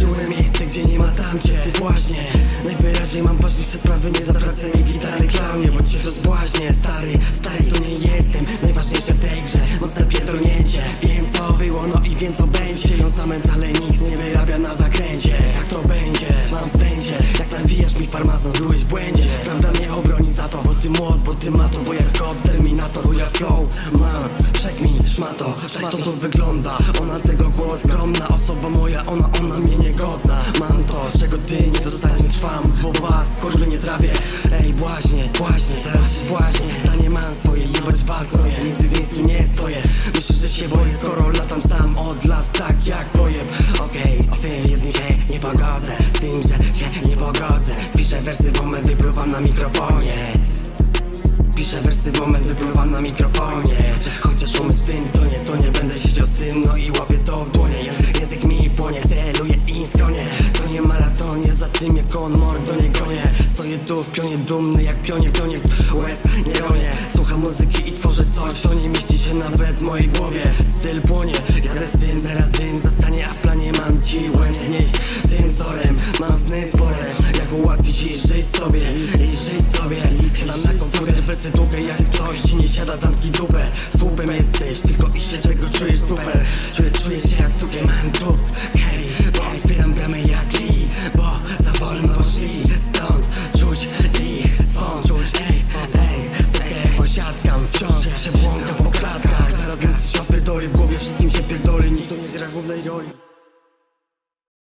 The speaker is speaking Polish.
Stworzyłem miejsce, gdzie nie ma tamcie Ty błaźnie Najwyraźniej mam ważniejsze sprawy Nie zatracenie gitary klaunie Bądź się to Stary, stary to nie jestem. Najważniejsze w tej grze Mocne pierdolnięcie. Wiem co było, no i wiem co będzie. Ją za mentale nikt nie wyrabia na zakręcie. Tak to będzie, mam wstęcie Jak nawijasz mi farmazon, byłeś w błędzie. Prawda mnie obroni za to, bo ty młot, bo ty mato Bo jak kot, terminator, bo ja flow. Mam, przekmin, szmato. Tak to tu wygląda, ona tego głos Skromna osoba moja, ona, ona mnie niegodna gnoję Nigdy w miejscu nie stoję. Myślisz, że się boję, skoro latam sam od lat Tak jak pojeb, okej Z tym jednym się nie pogodzę Z tym, że się nie pogodzę. Piszę wersy, bo me wypływam na mikrofonie. Piszę wersy, moment wypływam na mikrofonie. Chociaż umysł w tym tonie, to nie będę siedział z tym. No i łapię to w dłonie Język, język mi płonie, celuję im skronie. To nie maratonie, za tym jak on mordo nie gonie Stoję tu w pionie, dumny jak pionie, pionie Łez nie ronie, nawet w mojej głowie Styl płonie, jadę z tym, zaraz dym zostanie, a w planie mam ci łętnieść Tym torem, mam sny spore Jak ułatwić i żyć sobie I żyć sobie. Siadam na komputer, wersy dupę Jak ktoś ci nie siada, zamki dupę. Słupem jesteś, tylko iść się tego czujesz super. Czuję, czuję się jak tukiem, mam dup Hej, bo otwieram bramę jak li Bo za wolno szli. Stąd Czuć ich swąd, czuć ich swąd Ej, sobie posiadkam wciąż Się błąka po klatkach pierdoli W głowie wszystkim się pierdoli Nikt tu nie gra głównej roli.